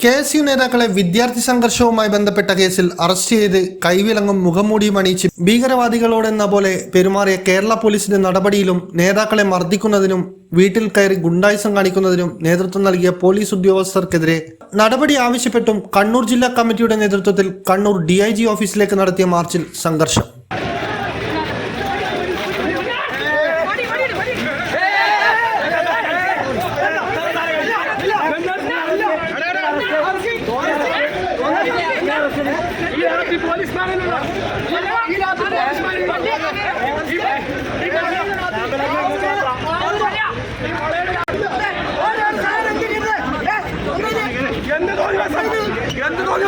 K S U നേതാക്കളെ വിദ്യാർത്ഥി സംഘർഷവുമായി ബന്ധപ്പെട്ട കേസിൽ അറസ്റ്റ് ചെയ്ത് കൈവിളങ്ങും മുഖംമൂടിയും അണിയിച്ച് ഭീകരവാദികളോടെന്ന പോലെ പെരുമാറിയ കേരള പോലീസിന്റെ നടപടിയിലും നേതാക്കളെ മർദ്ദിക്കുന്നതിനും വീട്ടിൽ കയറി ഗുണ്ടായുസം കാണിക്കുന്നതിനും നേതൃത്വം നൽകിയ പോലീസ് ഉദ്യോഗസ്ഥർക്കെതിരെ നടപടി ആവശ്യപ്പെട്ടും കണ്ണൂർ ജില്ലാ കമ്മിറ്റിയുടെ നേതൃത്വത്തിൽ കണ്ണൂർ ഡി ഓഫീസിലേക്ക് നടത്തിയ മാർച്ചിൽ സംഘർഷം. എന്ത് തോന്നി തോന്നി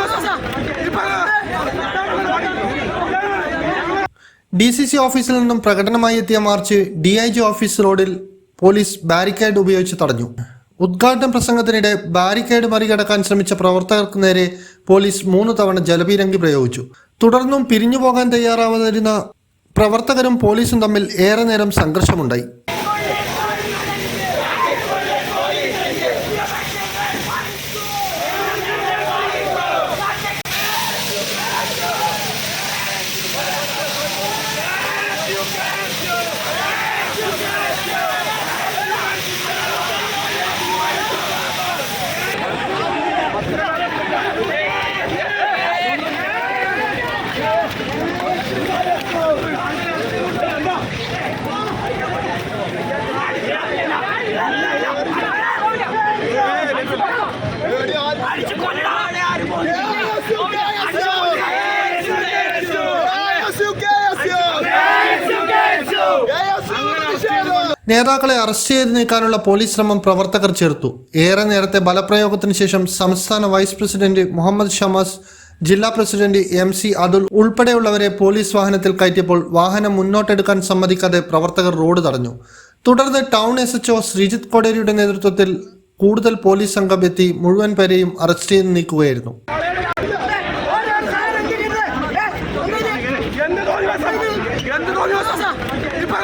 ഡി സി സി ഓഫീസിൽ നിന്നും പ്രകടനമായി എത്തിയ march D I G office റോഡിൽ പോലീസ് ബാരിക്കേഡ് ഉപയോഗിച്ച് തടഞ്ഞു. ഉദ്ഘാടന പ്രസംഗത്തിനിടെ ബാരിക്കേഡ് മറികടക്കാൻ ശ്രമിച്ച പ്രവർത്തകർക്ക് നേരെ പോലീസ് മൂന്ന് തവണ ജലപീരങ്കി പ്രയോഗിച്ചു. തുടർന്നും പിരിഞ്ഞു പോകാൻ തയ്യാറാവാതിരുന്ന പ്രവർത്തകരും പോലീസും തമ്മിൽ ഏറെ നേരം സംഘർഷമുണ്ടായി. നേതാക്കളെ അറസ്റ്റ് ചെയ്ത് നീക്കാനുള്ള പോലീസ് ശ്രമം പ്രവർത്തകർ ചേർത്തു. ഏറെ നേരത്തെ ബലപ്രയോഗത്തിന് ശേഷം സംസ്ഥാന വൈസ് പ്രസിഡന്റ് മുഹമ്മദ് ഷമാസ് ജില്ലാ പ്രസിഡന്റ് എം സി അതുൽ ഉൾപ്പെടെയുള്ളവരെ പോലീസ് വാഹനത്തിൽ കയറ്റിയപ്പോൾ വാഹനം മുന്നോട്ടെടുക്കാൻ സമ്മതിക്കാതെ പ്രവർത്തകർ റോഡ് തടഞ്ഞു. തുടർന്ന് ടൗൺ എസ് എച്ച്ഒ ശ്രീജിത് കോടേരിയുടെ നേതൃത്വത്തിൽ കൂടുതൽ പോലീസ് സംഘം എത്തി മുഴുവൻ പേരെയും അറസ്റ്റ് ചെയ്ത് നീക്കുകയായിരുന്നു എന്ത് തോന്നി ഇപ്പൊ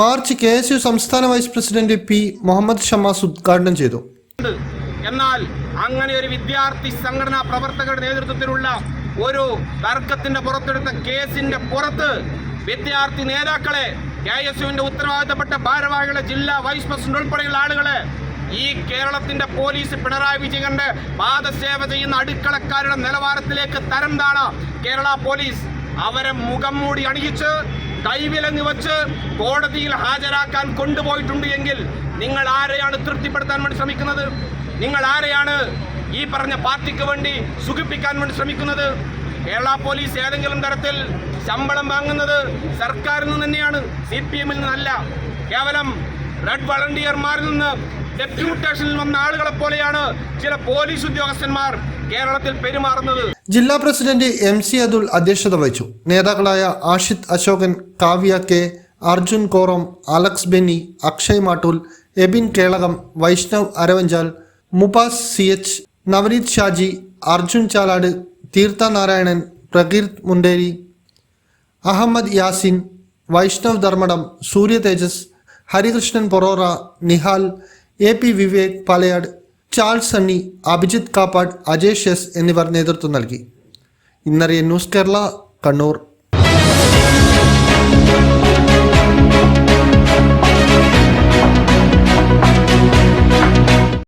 മാർച്ച് കെ എസ് യു സംസ്ഥാന vice president P Muhammad Shamas ഉദ്ഘാടനം ചെയ്തു. എന്നാൽ അങ്ങനെ ഒരു വിദ്യാർത്ഥി സംഘടനാ പ്രവർത്തകരുടെ നേതൃത്വത്തിലുള്ള ഒരു തർക്കത്തിന്റെ പുറത്തെടുത്ത കേസിന്റെ പുറത്ത് വിദ്യാർത്ഥി നേതാക്കളെ കെ എസ് യുവിന്റെ ഉത്തരവാദിത്തപ്പെട്ട ഭാരവാഹികളെ ജില്ലാ വൈസ് പ്രസിഡന്റ് ഉൾപ്പെടെയുള്ള ആളുകളെ ഈ കേരളത്തിന്റെ പോലീസ് പിണറായി വിജയന്റെ പാദസേവ ചെയ്യുന്ന അടുക്കളക്കാരുടെ നിലവാരത്തിലേക്ക് തരം താണ കേരള പോലീസ്. അവരെ മുഖം മൂടി അണിയിച്ച് കൈവിലങ്ങ് വെച്ച് കോടതിയിൽ ഹാജരാക്കാൻ കൊണ്ടുപോയിട്ടുണ്ട് എങ്കിൽ നിങ്ങൾ ആരെയാണ് തൃപ്തിപ്പെടുത്താൻ വേണ്ടി ശ്രമിക്കുന്നത്? നിങ്ങൾ ആരെയാണ് ഈ പറഞ്ഞ പാർട്ടിക്ക് വേണ്ടി സുഖിപ്പിക്കാൻ വേണ്ടി ശ്രമിക്കുന്നത് കേരള പോലീസ് ഏതെങ്കിലും തരത്തിൽ ശമ്പളം വാങ്ങുന്നത് സർക്കാരിൽ നിന്ന് തന്നെയാണ് സി പി എമ്മിൽ നിന്നല്ല. കേവലം റെഡ് വളണ്ടിയർമാരിൽ നിന്ന് ഡെപ്യൂട്ടേഷനിൽ വന്ന ആളുകളെ പോലെയാണ് ചില പോലീസ് ഉദ്യോഗസ്ഥന്മാർ കേരളത്തിൽ പെരുമാറുന്നത്. ജില്ലാ പ്രസിഡന്റ് എം സി അതുൽ അധ്യക്ഷത വഹിച്ചു. നേതാക്കളായ Ashith Ashokan Kavya K Arjun Koram Alex Benny Akshay Mattool Ebin Kelakam Vaishnav Aravanchal Mubas C H Navaneeth Shaji Arjun Chalad Theertha Narayanan Prakeerth Munderi Ahammed Yasin Vaishnav Dharmadam Surya Thejas Harikrishnan Porora Nihal A P Vivek Palayad Charles Sunny Abhijith Kappad Ajesh S എന്നിവർ നേതൃത്വം നൽകി. ഇന്നറിയ news Kerala Kannur.